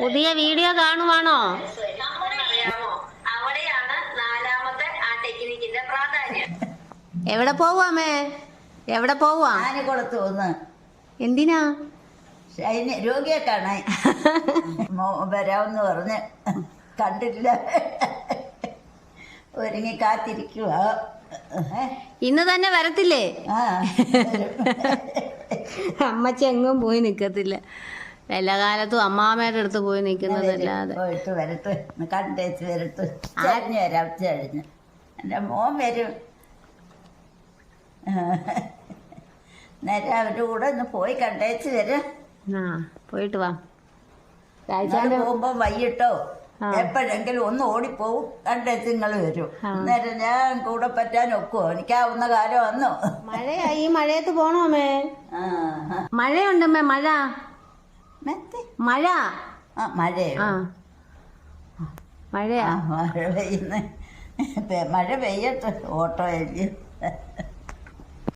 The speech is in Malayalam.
പുതിയ വീഡിയോ കാണുവാണോ? അറിയാമോ അവിടെയാണ് നാലാമത്തെ ആ ടെക്നിക്കിന്റെ പ്രാധാന്യം. എവിടെ പോവാമേ എവിടെ പോവാ? ആനക്കുളത്ത് ഒന്ന് എന്തിനാ? രോഗിയെ കാണാൻ. വരാമെന്ന് പറഞ്ഞ് കണ്ടിട്ടില്ല ഒരുങ്ങി കാത്തിരിക്കുക ഇന്ന് തന്നെ വരത്തില്ലേ? അമ്മച്ചെങ്ങും പോയി നിക്കത്തില്ല. എല്ലാ കാലത്തും അമ്മാമ്മയുടെ അടുത്ത് പോയി നിൽക്കുന്നതല്ലാതെ പോയിട്ട് കണ്ടേച്ച് വരാം എന്റെ മോൻ വരും. നേരെ അവരുടെ കൂടെ ഒന്ന് പോയി കണ്ടേച്ച് വരാം. ആ പോയിട്ട് വാ. നിങ്ങൾ രാജാന്റെ പോകുമ്പോ വൈകിട്ടോ? എപ്പോഴെങ്കിലും ഒന്ന് ഓടിപ്പോവും. കണ്ടേച്ച് നിങ്ങൾ വരും. അന്നേരം ഞാൻ കൂടെ പറ്റാൻ ഒക്കുവോ? എനിക്കാവുന്ന കാലം വന്നോ? മഴയായി. മഴയത്ത് പോണോ അമ്മേ. മഴയുണ്ടമ്മേ മഴ. മഴ. ആ മഴയോ? ആ. മഴയാ. മഴ പെയ്യുന്ന മഴ പെയ്യട്ടെ ഓട്ടോ എഴുതി